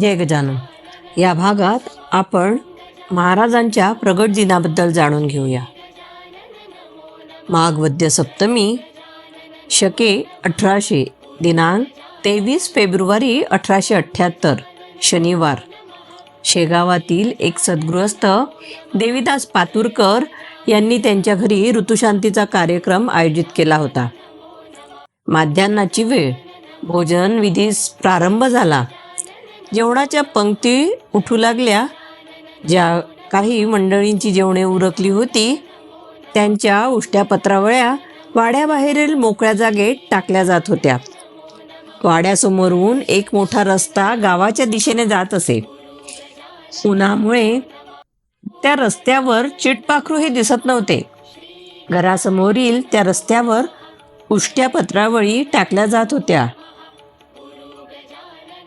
जय गजानन या भागात आपण महाराजांच्या प्रगट दिनाबद्दल जाणून घेऊया. माघवद्य सप्तमी शके अठराशे दिनांक तेवीस फेब्रुवारी अठराशे अठ्ठ्याहत्तर शनिवार. शेगावातील एक सद्गृहस्थ देवीदास पातुरकर यांनी त्यांच्या घरी ऋतुशांतीचा कार्यक्रम आयोजित केला होता. माध्यान्नाची वेळ भोजन विधीस प्रारंभ झाला. जेवणाच्या पंक्ती उठू लागल्या. ज्या काही मंडळींची जेवणे उरकली होती त्यांच्या उष्ट्या पत्रावळ्या वाड्याबाहेरील मोकळ्या जागेत टाकल्या जात होत्या. वाड्यासमोरून एक मोठा रस्ता गावाच्या दिशेने जात असे. उन्हामुळे त्या रस्त्यावर चिटपाखरू हे दिसत नव्हते. घरासमोरील त्या रस्त्यावर उष्ट्या पत्रावळी टाकल्या जात होत्या.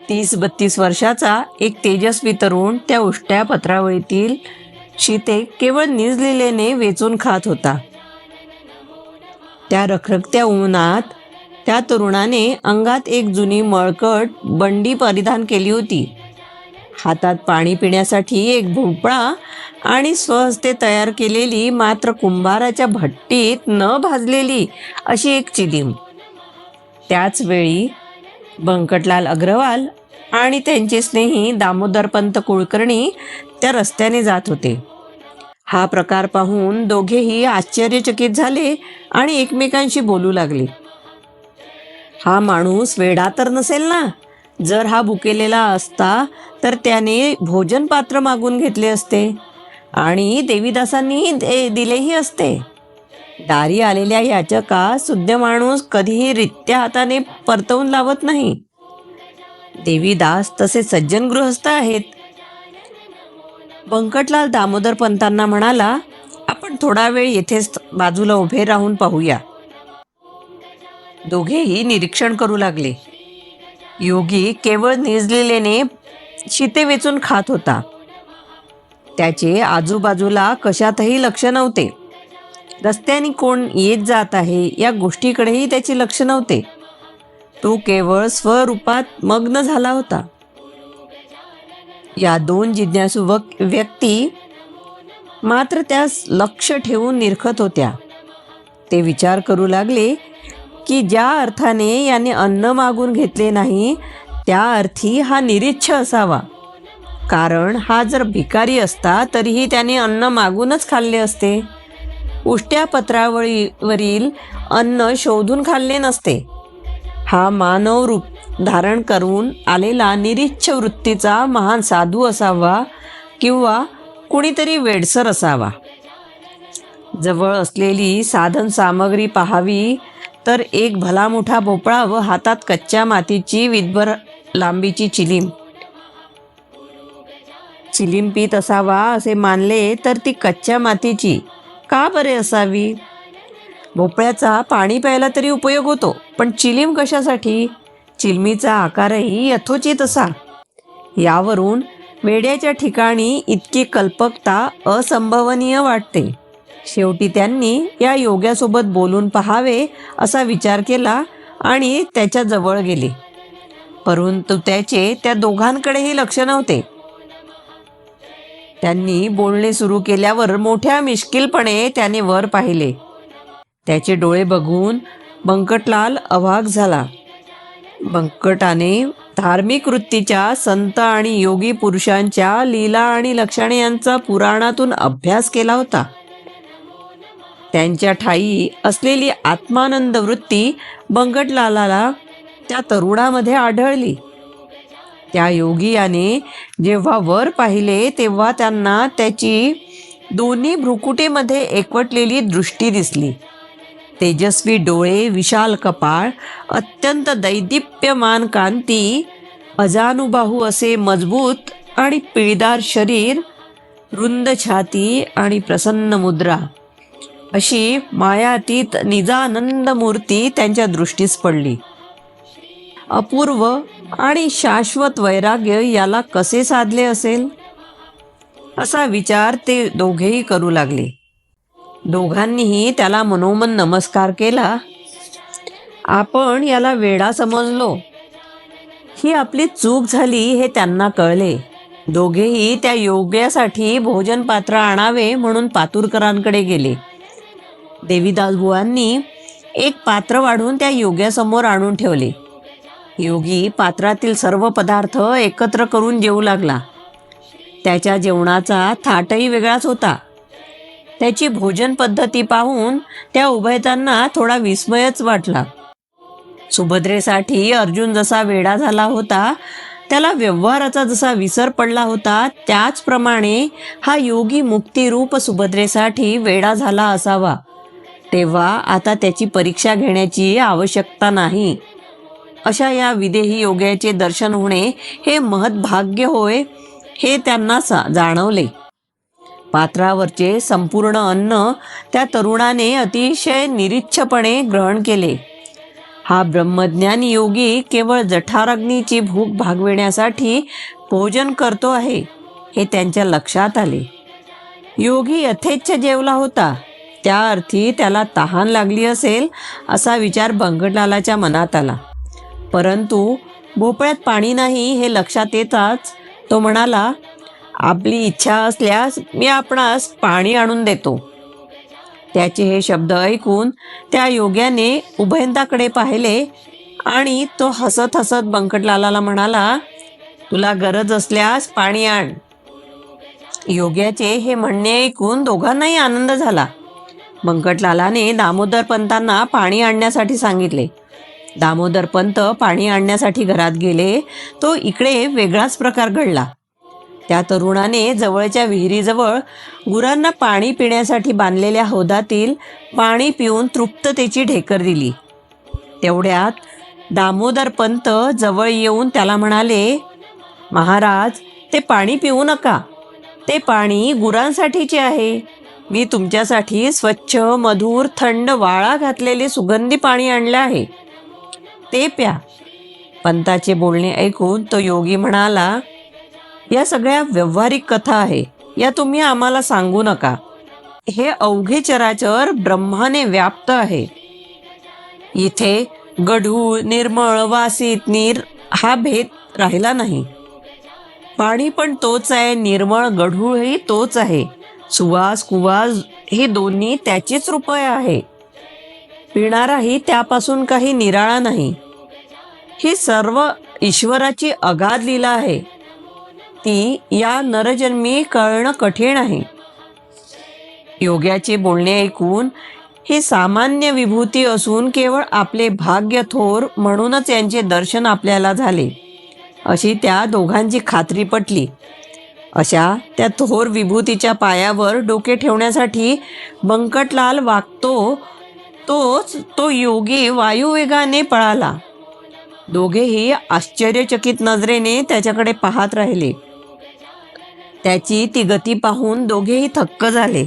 तीस बत्तीस वर्षाचा एक तेजस्वी तरुण त्या उष्ट्या पत्रावळीतील शीते केवळ निजलेल्याने वेचून खात होता. त्या रखरखत्या उन्हात त्या तरुणाने अंगात एक जुनी मळकट बंडी परिधान केली होती. हातात पाणी पिण्यासाठी एक भोपळा आणि स्वहस्ते तयार केलेली मात्र कुंभाराच्या भट्टीत न भाजलेली अशी एक चिलीम. त्याच वेळी बंकटलाल अग्रवाल आणि त्यांचे स्नेही दामोदरपंत कुलकर्णी त्या रस्त्याने जात होते. हा प्रकार पाहून दोघेही आश्चर्यचकित झाले आणि एकमेकांशी बोलू लागले. हा माणूस वेडा तर नसेल ना? जर हा भुकेलेला असता तर त्याने भोजन पात्र मागून घेतले असते आणि देवीदासांनीही दे दिलेही असते. दारी आलेल्या याचका शुद्ध माणूस कधीही रित्या हाताने परतवून लावत नाही? देवीदास तसे सज्जन गृहस्थ आहेत. बंकटलाल दामोदर पंतांना म्हणाला आपण थोडा वेळ येथेच बाजूला उभे राहून पाहूया. दोघेही निरीक्षण करू लागले. योगी केवळ निजलेलेने शिते वेचून खात होता. त्याचे आजूबाजूला कशातही लक्ष नव्हते. रस्त्याने कोण येत जात आहे या गोष्टीकडेही त्याचे लक्ष नव्हते. तो केवळ स्वरूपात मग्न झाला होता. या दोन जिज्ञासू व्यक्ती मात्र त्यास लक्ष ठेवून निरखत होत्या. ते विचार करू लागले की ज्या अर्थाने याने अन्न मागून घेतले नाही त्या अर्थी हा निरीच्छ असावा. कारण हा जर भिकारी असता तरीही त्याने अन्न मागूनच खाल्ले असते. उष्ट्या पत्रावळीवरील अन्न शोधून खाल्ले नसते. हा मानव रूप धारण करून आलेला निरीच्छ वृत्तीचा महान साधू असावा किंवा कुणीतरी वेडसर असावा. जवळ असलेली साधन सामग्री पाहावी तर एक भला मोठा भोपळा व हातात कच्च्या मातीची विदभर लांबीची चिलीम. चिलीम पीत असावा असे मानले तर ती कच्च्या मातीची का बरे असावी? भोपळ्याचा पाणी प्यायला तरी उपयोग होतो पण चिलीम कशासाठी? चिलमीचा आकारही यथोचित असा. यावरून वेड्याच्या ठिकाणी इतकी कल्पकता असंभवनीय वाटते. शेवटी त्यांनी या योग्यासोबत बोलून पहावे असा विचार केला आणि त्याच्याजवळ गेले. परंतु त्याचे त्या दोघांकडेही लक्ष नव्हते. त्यांनी बोलणे सुरू केल्यावर मोठ्या मिश्किलपणे त्याने वर पाहिले. त्याचे डोळे बघून बंकटलाल अवाक झाला. बंकटाने धार्मिक वृत्तीच्या संत आणि योगी पुरुषांच्या लीला आणि लक्षणे यांचा पुराणातून अभ्यास केला होता. त्यांच्या ठाई असलेली आत्मानंद वृत्ती बंकटलालाला त्या तरुणामध्ये आढळली. त्या योगियाने जेव्हा वर पाहिले तेव्हा त्यांना त्याची दोन्ही भ्रुकुटीमध्ये एकवटलेली दृष्टी दिसली. तेजस्वी डोळे विशाल कपाळ अत्यंत दैदिप्यमान कांती अजानुबाहू असे मजबूत आणि पिळदार शरीर रुंद छाती आणि प्रसन्न मुद्रा. अशी मायातीत निजानंद मूर्ती त्यांच्या दृष्टीस पडली. अपूर्व आणि शाश्वत वैराग्य याला कसे साधले असेल? असा विचार ते दोघेही करू लागले. दोघांनीही त्याला मनोमन नमस्कार केला. आपण याला वेडा समजलो. ही आपली चूक झाली हे त्यांना कळले. दोघेही त्या योग्यासाठी भोजन पात्र आणावे म्हणून पातुरकरांकडे गेले. देवीदासबुवांनी एक पात्र वाढून त्या योग्यासमोर आणून ठेवले. योगी पात्रातील सर्व पदार्थ एकत्र करून जेवू लागला. त्याच्या जेवणाचा थाटही वेगळाच होता. त्याची भोजन पद्धती पाहून त्या उभयतांना थोडा विस्मयच वाटला. सुभद्रेसाठी अर्जुन जसा वेडा झाला होता त्याला व्यवहाराचा जसा विसर पडला होता त्याचप्रमाणे हा योगी मुक्तिरूप सुभद्रेसाठी वेडा झाला असावा. तेव्हा आता त्याची परीक्षा घेण्याची आवश्यकता नाही. अशा या विदेही योग्याचे दर्शन होणे हे महद्भाग्य होय हे त्यांना सा जाणवले. पात्रावरचे संपूर्ण अन्न त्या तरुणाने अतिशय निरीच्छपणे ग्रहण केले. हा ब्रह्मज्ञान योगी केवळ जठाराग्नीची भूक भागविण्यासाठी भोजन करतो आहे हे त्यांच्या लक्षात आले. योगी यथेच्छ जेवला होता. त्या अर्थी त्याला तहान लागली असेल असा विचार बंगडलालाच्या मनात आला. परंतु भोपळ्यात पाणी नाही हे लक्षात येताच तो म्हणाला आपली इच्छा असल्यास मी आपणास पाणी आणून देतो. त्याचे हे शब्द ऐकून त्या योग्याने उभयंताकडे पाहिले आणि तो हसत हसत बंकटलालाला म्हणाला तुला गरज असल्यास पाणी आण. योग्याचे हे म्हणणे ऐकून दोघांनाही आनंद झाला. बंकटलालाने दामोदर पंतांना पाणी आणण्यासाठी सांगितले. दामोदर पंत पाणी आणण्यासाठी घरात गेले. तो इकडे वेगळाच प्रकार घडला. त्या तरुणाने जवळच्या विहिरीजवळ गुरांना पाणी पिण्यासाठी बांधलेल्या हौदातील पाणी पिऊन तृप्ततेची ढेकर दिली. तेवढ्यात दामोदर पंत जवळ येऊन त्याला म्हणाले महाराज ते पाणी पिऊ नका. ते पाणी गुरांसाठीचे आहे. मी तुमच्यासाठी स्वच्छ मधुर थंड वाळा घातलेले सुगंधी पाणी आणले आहे. ते प्या. पंताचे बोलणे ऐकून तो योगी म्हणाला या सगळ्या व्यावहारिक कथा आहे या तुम्ही आम्हाला सांगू नका. हे अवघे चराचर ब्रह्माने व्याप्त आहे. इथे गढूळ निर्मळ वासित नीर हा भेद राहिला नाही. पाणी पण तोच आहे निर्मळ गढूळही तोच आहे. सुवास कुवास हे दोन्ही त्याचेच रुपये आहे. पिणाराही त्यापासून काही निराळा नाही. ही सर्व ईश्वराची अगाध लीला आहे. ती या नरजन्मी कळणं कठीण आहे. योग्याचे बोलणे ऐकून ही सामान्य विभूती असून केवळ आपले भाग्य थोर म्हणूनच यांचे दर्शन आपल्याला झाले. अशी त्या दोघांची खात्री पटली. अशा त्या थोर विभूतीच्या पायावर डोके ठेवण्यासाठी बंकटलाल वागतो तोच तो योगी वायुवेगाने पळाला. दोघेही आश्चर्यचकित नजरेने त्याच्याकडे पाहत राहिले. त्याची ती गती पाहून दोघेही थक्क झाले.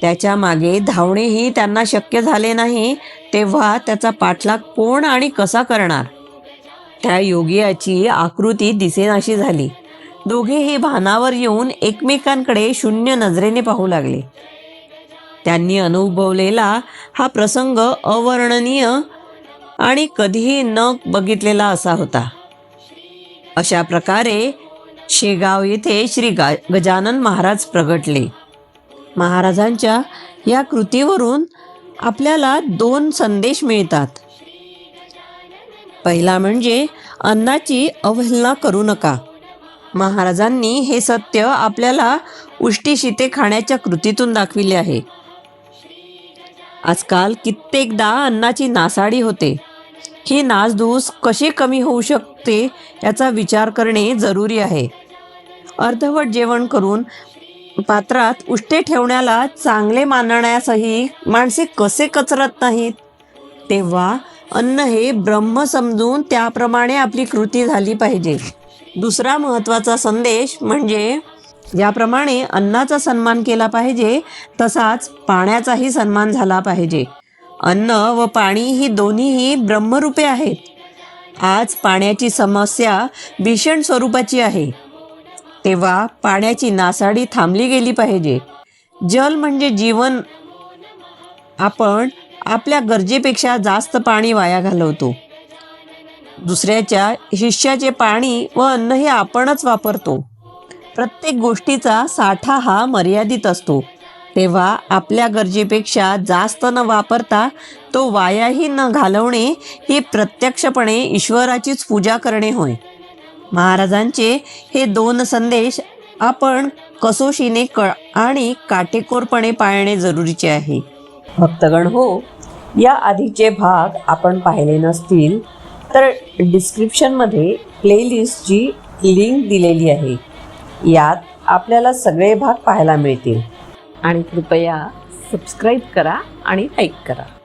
त्याच्यामागे धावणेही त्यांना शक्य झाले नाही तेव्हा त्याचा पाठलाग कोण आणि कसा करणार? त्या योगियाची आकृती दिसेनाशी झाली. दोघेही भानावर येऊन एकमेकांकडे शून्य नजरेने पाहू लागले. त्यांनी अनुभवलेला हा प्रसंग अवर्णनीय आणि कधीही न बघितलेला असा होता. अशा प्रकारे शेगाव येथे श्री गा गजानन महाराज प्रगटले. महाराजांच्या या कृतीवरून आपल्याला दोन संदेश मिळतात. पहिला म्हणजे अन्नाची अवहेलना करू नका. महाराजांनी हे सत्य आपल्याला उष्टी खाण्याच्या कृतीतून दाखविले आहे. आजकाल कित्येकदा अन्नाची नासाडी होते. ही नासधूस कशी कमी होऊ शकते याचा विचार करणे जरुरी आहे. अर्धवट जेवण करून पात्रात उष्टे ठेवण्याला चांगले मानण्यासही माणसे कसे कचरत नाहीत? तेव्हा अन्न हे ब्रह्म समजून त्याप्रमाणे आपली कृती झाली पाहिजे. दुसरा महत्त्वाचा संदेश म्हणजे ज्याप्रमाणे अन्नाचा सन्मान केला पाहिजे तसाच पाण्याचाही सन्मान झाला पाहिजे. अन्न व पाणी ही दोन्हीही ब्रह्मरूपे आहेत. आज पाण्याची समस्या भीषण स्वरूपाची आहे. तेव्हा पाण्याची नासाडी थांबली गेली पाहिजे. जल म्हणजे जीवन. आपण आपल्या गरजेपेक्षा जास्त पाणी वाया घालवतो. दुसऱ्याच्या शिष्याचे पाणी व अन्न हे आपणच वापरतो. प्रत्येक गोष्टीचा साठा हा मर्यादित असतो. तेव्हा आपल्या गरजेपेक्षा जास्त न वापरता तो वायाही न घालवणे ही प्रत्यक्षपणे ईश्वराचीच पूजा करणे होय. महाराजांचे हे दोन संदेश आपण कसोशीने क आणि काटेकोरपणे पाळणे जरुरीचे आहे. भक्तगण हो या आधीचे भाग आपण पाहिले नसतील तर डिस्क्रिप्शनमध्ये प्लेलिस्टची लिंक दिलेली आहे. यात आपल्याला सगळे भाग पाहायला मिळतील. आणि कृपया सबस्क्राईब करा आणि लाईक करा.